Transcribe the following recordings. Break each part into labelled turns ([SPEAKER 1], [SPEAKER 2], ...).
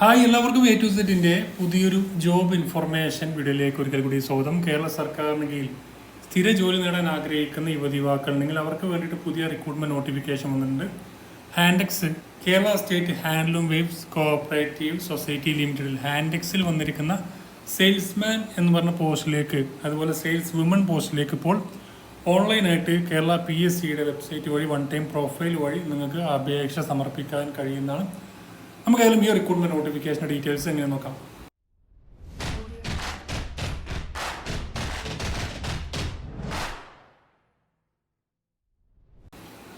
[SPEAKER 1] Hi എല്ലാവർക്കും A to സെറ്റിന്റെ പുതിയൊരു ജോബ് ഇൻഫർമേഷൻ വീഡിയോയിലേക്ക് ഒരിക്കൽ കൂടി സ്വാഗതം. കേരള സർക്കാരിന് കീഴിൽ സ്ഥിര ജോലി നേടാൻ ആഗ്രഹിക്കുന്ന യുവതി നിങ്ങൾ അവർക്ക് വേണ്ടിയിട്ട് പുതിയ റിക്രൂട്ട്മെന്റ് നോട്ടിഫിക്കേഷൻ വന്നിട്ടുണ്ട്. Hantex Kerala state handloom weavers cooperative society ലിമിറ്റഡിൽ ഹാൻഡെക്സിൽ വന്നിരിക്കുന്ന സെയിൽസ്മാൻ എന്ന് പറഞ്ഞ പോസ്റ്റിലേക്ക് അതുപോലെ സെയിൽസ് വുമൺ പോസ്റ്റിലേക്ക് ഇപ്പോൾ ഓൺലൈനായിട്ട് കേരള പി എസ് സിയുടെ വെബ്സൈറ്റ് വഴി വൺ ടൈം പ്രൊഫൈൽ വഴി നിങ്ങൾക്ക് അപേക്ഷ സമർപ്പിക്കാൻ കഴിയുന്നതാണ്. നമുക്ക് ഏതായാലും ഈ റിക്രൂട്ട്മെന്റ് നോട്ടിഫിക്കേഷൻ ഡീറ്റെയിൽസ് എങ്ങനെ നോക്കാം?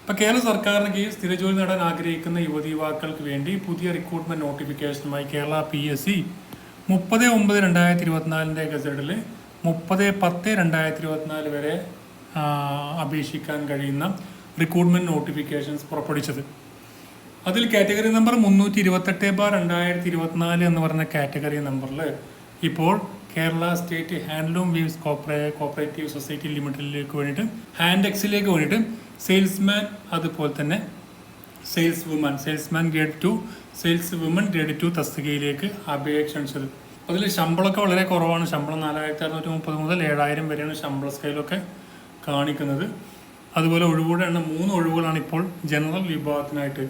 [SPEAKER 1] ഇപ്പൊ കേരള സർക്കാരിന് കീഴിൽ സ്ഥിരജോലി നേടാൻ ആഗ്രഹിക്കുന്ന യുവതി യുവാക്കൾക്ക് വേണ്ടി പുതിയ റിക്രൂട്ട്മെന്റ് നോട്ടിഫിക്കേഷനുമായി കേരള പി എസ് സി മുപ്പത് ഒമ്പത് രണ്ടായിരത്തി ഇരുപത്തിനാലിന്റെ ഗസറ്റിൽ മുപ്പത് പത്ത് രണ്ടായിരത്തി ഇരുപത്തിനാല് വരെ അപേക്ഷിക്കാൻ കഴിയുന്ന റിക്രൂട്ട്മെന്റ് നോട്ടിഫിക്കേഷൻസ് പുറപ്പെടുവിച്ചത്. അതിൽ കാറ്റഗറി നമ്പർ മുന്നൂറ്റി ഇരുപത്തെട്ട് ബാർ രണ്ടായിരത്തി ഇരുപത്തിനാല് എന്ന് പറഞ്ഞ കാറ്റഗറി നമ്പറിൽ ഇപ്പോൾ Kerala state handloom weavers cooperative cooperative society ലിമിറ്റഡിലേക്ക് വേണ്ടിയിട്ട് ഹാൻഡ് എക്സിലേക്ക് വേണ്ടിയിട്ട് സെയിൽസ്മാൻ അതുപോലെ തന്നെ sales woman salesman grade two sales woman grade two തസ്തികയിലേക്ക് അപേക്ഷ ക്ഷണിച്ചത് അതിൽ ശമ്പളമൊക്കെ വളരെ കുറവാണ്. ശമ്പളം നാലായിരത്തി അറുന്നൂറ്റി മുപ്പത് മുതൽ ഏഴായിരം വരെയാണ് ശമ്പള സ്കെയിലൊക്കെ കാണിക്കുന്നത്. അതുപോലെ ഒഴിവുകളുടെ എണ്ണം മൂന്ന് ഒഴിവുകളാണ് ഇപ്പോൾ ജനറൽ വിഭാഗത്തിനായിട്ട്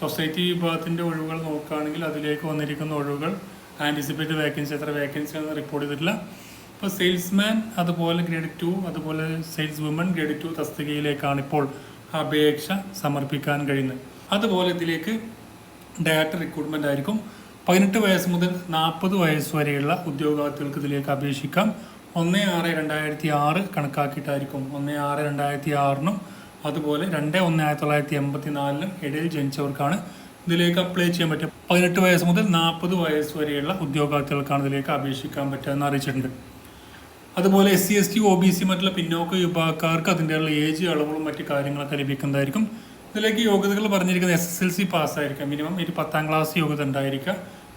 [SPEAKER 1] സൊസൈറ്റി വിഭാഗത്തിന്റെ ഒഴിവുകൾ നോക്കുകയാണെങ്കിൽ അതിലേക്ക് വന്നിരിക്കുന്ന ഒഴിവുകൾ ആന്റിസിപ്പേറ്റ് വേക്കൻസി എത്ര വേക്കൻസി ആണെന്ന് റിപ്പോർട്ട് ചെയ്തിട്ടില്ല. ഇപ്പോൾ സെയിൽസ്മാൻ അതുപോലെ ഗ്രേഡ് ടു അതുപോലെ സെയിൽസ് വുമൺ ഗ്രേഡ് ടു തസ്തികയിലേക്കാണ് ഇപ്പോൾ അപേക്ഷ സമർപ്പിക്കാൻ കഴിയുന്നത്. അതുപോലെ ഇതിലേക്ക് ഡയറക്റ്റ് റിക്രൂട്ട്മെന്റ് ആയിരിക്കും. പതിനെട്ട് വയസ്സ് മുതൽ നാൽപ്പത് വയസ്സ് വരെയുള്ള ഉദ്യോഗാർത്ഥികൾക്ക് ഇതിലേക്ക് അപേക്ഷിക്കാം. ഒന്ന് ആറ് രണ്ടായിരത്തി ആറ് കണക്കാക്കിയിട്ടായിരിക്കും. ഒന്ന് ആറ് രണ്ടായിരത്തി ആറിനും അതുപോലെ രണ്ട് ഒന്ന് ആയിരത്തി തൊള്ളായിരത്തി എൺപത്തി നാലിലും ഇടയിൽ ജനിച്ചവർക്കാണ് ഇതിലേക്ക് അപ്ലൈ ചെയ്യാൻ പറ്റുക പതിനെട്ട് വയസ്സ് മുതൽ നാൽപ്പത് വയസ്സ് വരെയുള്ള ഉദ്യോഗാർത്ഥികൾക്കാണ് ഇതിലേക്ക് അപേക്ഷിക്കാൻ പറ്റുക എന്ന് അറിയിച്ചിട്ടുണ്ട്. അതുപോലെ S C S T O B C മറ്റുള്ള പിന്നോക്ക വിഭാഗക്കാർക്ക് അതിന്റെയുള്ള ഏജ് അളവുകളും മറ്റു കാര്യങ്ങളൊക്കെ ലഭിക്കുന്നതായിരിക്കും. ഇതിലേക്ക് യോഗ്യതകൾ പറഞ്ഞിരിക്കുന്നത് എസ് എസ് എൽ സി പാസ്സായിരിക്കാം. മിനിമം ഒരു പത്താം ക്ലാസ് യോഗ്യത ഉണ്ടായിരിക്കുക.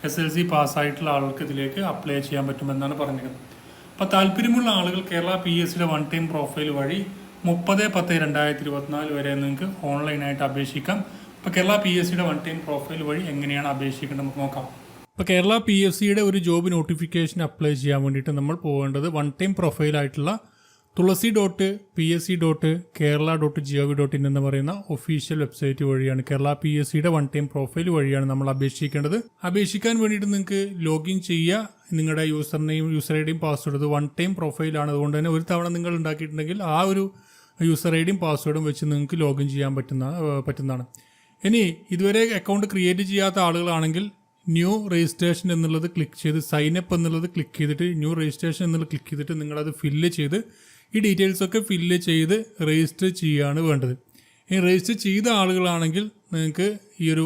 [SPEAKER 1] എസ് എൽ സി പാസ്സായിട്ടുള്ള ആൾക്ക് ഇതിലേക്ക് അപ്ലൈ ചെയ്യാൻ പറ്റുമെന്നാണ് പറഞ്ഞിരിക്കുന്നത്. അപ്പോൾ താല്പര്യമുള്ള ആളുകൾ കേരള പി എസ് സിയുടെ വൺ ടൈം പ്രൊഫൈൽ വഴി മുപ്പത് പത്ത് രണ്ടായിരത്തി ഇരുപത്തിനാല് വരെ നിങ്ങൾക്ക് ഓൺലൈനായിട്ട് അപേക്ഷിക്കാം. ഇപ്പോൾ കേരള പി എസ് സിയുടെ വൺ ടൈം പ്രൊഫൈൽ വഴി എങ്ങനെയാണ് അപേക്ഷിക്കേണ്ടത് നമുക്ക് നോക്കാം. ഇപ്പോൾ കേരള പി എസ് സിയുടെ ഒരു ജോബ് നോട്ടിഫിക്കേഷൻ അപ്ലൈ ചെയ്യാൻ വേണ്ടിയിട്ട് നമ്മൾ പോകേണ്ടത് one time പ്രൊഫൈലായിട്ടുള്ള Thulasi dot P S C dot Kerala dot G O V dot in എന്ന് പറയുന്ന ഒഫീഷ്യൽ വെബ്സൈറ്റ് വഴിയാണ് കേരള പി എസ് സിയുടെ വൺ ടൈം പ്രൊഫൈൽ വഴിയാണ് നമ്മൾ അപേക്ഷിക്കേണ്ടത്. അപേക്ഷിക്കാൻ വേണ്ടിയിട്ട് നിങ്ങൾക്ക് ലോഗിൻ ചെയ്യുക. നിങ്ങളുടെ യൂസർ നെയിം യൂസർ ഐ ഡിയും പാസ്വേഡ് വൺ ടൈം പ്രൊഫൈലാണ് അതുകൊണ്ട് തന്നെ ഒരു തവണ നിങ്ങൾ ഉണ്ടാക്കിയിട്ടുണ്ടെങ്കിൽ ആ ഒരു യൂസർ ഐ ഡിയും പാസ്വേഡും വെച്ച് നിങ്ങൾക്ക് ലോഗിൻ ചെയ്യാൻ പറ്റുന്ന പറ്റുന്നതാണ്. ഇനി ഇതുവരെ അക്കൗണ്ട് ക്രിയേറ്റ് ചെയ്യാത്ത ആളുകളാണെങ്കിൽ ന്യൂ രജിസ്ട്രേഷൻ എന്നുള്ളത് ക്ലിക്ക് ചെയ്ത് സൈൻ അപ്പ് എന്നുള്ളത് ക്ലിക്ക് ചെയ്തിട്ട് ന്യൂ രജിസ്ട്രേഷൻ എന്നുള്ളത് ക്ലിക്ക് ചെയ്തിട്ട് നിങ്ങളത് ഫില്ല് ചെയ്ത് ഈ ഡീറ്റെയിൽസൊക്കെ ഫില്ല് ചെയ്ത് രജിസ്റ്റർ ചെയ്യുകയാണ് വേണ്ടത്. ഇനി രജിസ്റ്റർ ചെയ്ത ആളുകളാണെങ്കിൽ നിങ്ങൾക്ക് ഈ ഒരു